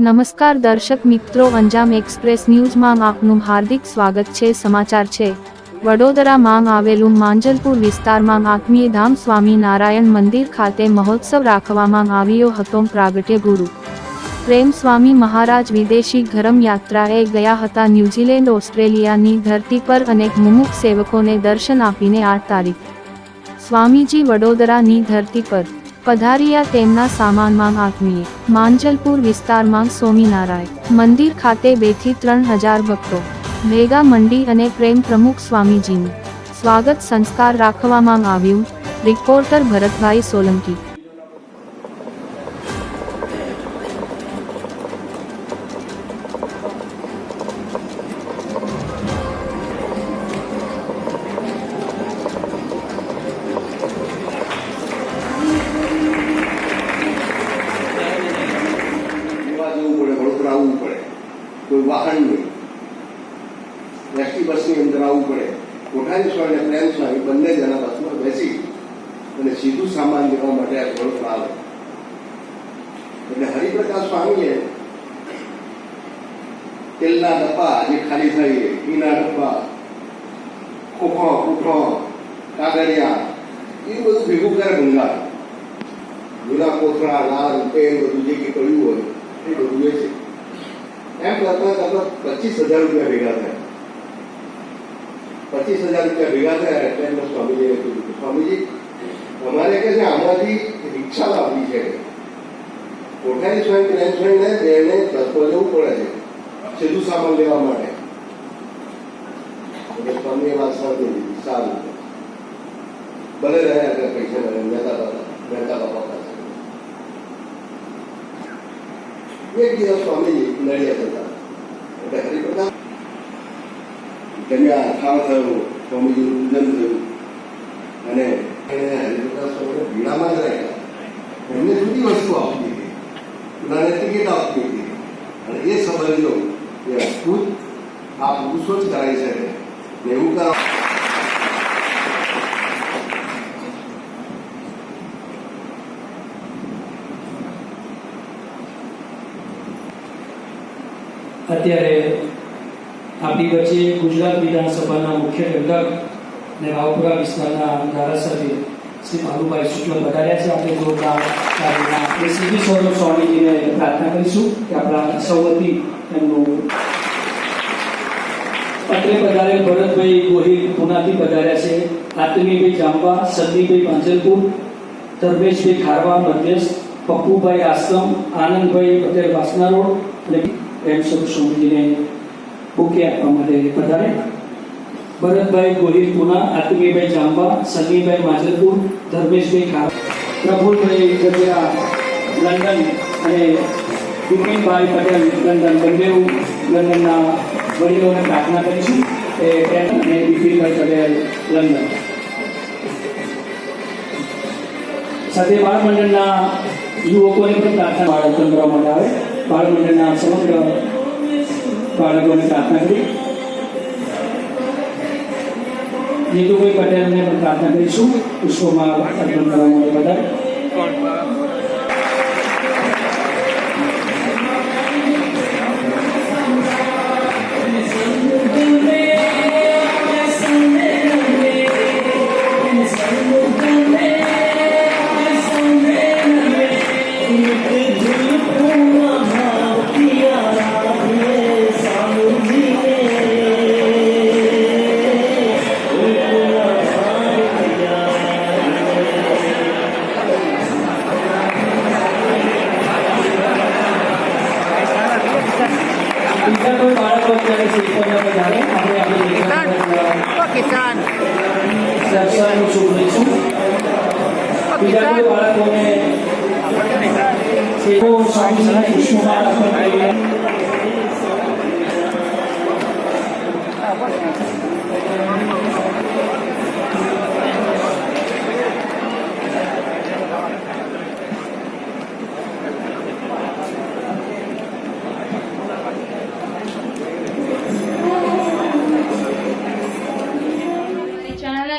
નમસ્કાર દર્શક મિત્રો, અંજામ એક્સપ્રેસ ન્યૂઝમાં આપનું હાર્દિક સ્વાગત છે. સમાચાર છે. વડોદરામાં આવેલું માંજલપુર વિસ્તારમાં આત્મીય ધામ સ્વામી નારાયણ મંદિર ખાતે મહોત્સવ રાખવામાં આવ્યો હતો પ્રાગટ્ય ગુરુ. પ્રેમ સ્વામી મહારાજ વિદેશી ધરમ યાત્રાએ ગયા હતા ન્યૂઝીલેન્ડ, ઓસ્ટ્રેલિયાની ધરતી પર અનેક મુમુખ સેવકોને દર્શન આપીને આઠ તારીખ. સ્વામીજી વડોદરાની ધરતી પર પધાર્યા તેમના સામાનમાં આત્મીએ માંજલપુર વિસ્તારમાં સ્વામિનારાયણ. મંદિર ખાતે બેથી ત્રણ હજાર ભક્તો. ભેગા મંડી અને પ્રેમ પ્રમુખ સ્વામીજીનું સ્વાગત સંસ્કાર રાખવામાં આવ્યું. રિપોર્ટર ભરતભાઈ સોલંકી. આવવું પડે. કોઈ વાહન નહીં. એસટી બસની અંદર આવવું પડે. કોઠારી સ્વામી અને પ્રેમ સ્વામી બંને જણા બસમાં બેસી અને સીધું સામાન લેવા માટે આ વડોદરા આવે. એટલે હરિપ્રકાશ સ્વામીએ તેલના ડબ્બા જે ખાલી થઈ ઘીના ડબ્બા, ખોખો, કૂઠો, કાગળિયા, એ બધું ભેગું કરે ભંગાર. જૂના કોથળા, લાલ, પેન, બધું જે કે કર્યું હોય એમ કરતા કરતા પચીસ હજાર રૂપિયા ભેગા થયા પચીસ હજાર રૂપિયા ભેગા થયા એટલે એમને સ્વામીજીને કીધું કે સ્વામીજી અમારે કે છે આમાંથી રિક્ષા લાવવી છે કોઠારી સ્વામી પ્રેમ સ્વામીને બેને દસમાં જવું પડે છે સીધું સામાન લેવા માટે એટલે સ્વામીએ વાત સાંભળી લીધી સારું ભલે રહ્યા એટલે પૈસા મળે મહેતા બાપા મહેતા બાપા પાસે એક દિવસ સ્વામીજી નડિયાદ હતા એટલે અને એને વીણામાં જ રાખ્યા એમને જુદી વસ્તુ આપતી હતી ઉનાને ટિકિટ આપતી હતી અને એ સમજો એ અદ્ભુત આ જ કરાવી શકે એવું કરવા અત્યારે આપણી વચ્ચે ગુજરાત વિધાનસભાના મુખ્ય દંડક અને રાવપુરા વિસ્તારના ધારાસભ્ય શ્રી ભાલુભાઈ શુક્લ પધાર્યા છે. આપણે જોરદાર સીધી સ્વરૂપ સ્વામીજીને પ્રાર્થના કરીશું કે આપણા સૌથી એમનું પત્રે પધારેલ ભરતભાઈ ગોહિલ પુનાથી પધાર્યા છે. આતમીભાઈ જાંબા, સંદીપભાઈ પાંજલપુર, ધર્મેશભાઈ ખારવા, મધ્યસ્થ, પપ્પુભાઈ આશ્રમ, આનંદભાઈ પટેલ વાસના રોડ અને સ્વરૂપ સ્વામીજીને બુકે આપવા માટે પધારે. ભરતભાઈ ગોહિલ પુના આત્મીભાઈ જાંબા સનીભાઈ માજલપુર, ધર્મેશભાઈ ખા પ્રફુલભાઈ ગજરા, લંડન અને વિપિનભાઈ પટેલ, લંડન. બંને લંડનના વડીલોને પ્રાર્થના કરીશું એ અને વિપિનભાઈ પટેલ, લંડન. સાથે બાળ મંડળના યુવકોને પણ પ્રાર્થના આયોજન કરવા માટે આવે. બાળ મંડળના સમગ્ર બાળકોને પ્રાર્થના કરી. નીતુભાઈ પટેલને પણ પ્રાર્થના કરીશું. પુષ્પોમાં અર્પણ કરવા માટે બીજા કોઈ બાળકો અત્યારે પધારે આપણે આપણી કિસાન બીજા કોઈ બાળકોને સેવો સ્વામી પુષ્પમાં અર્પણ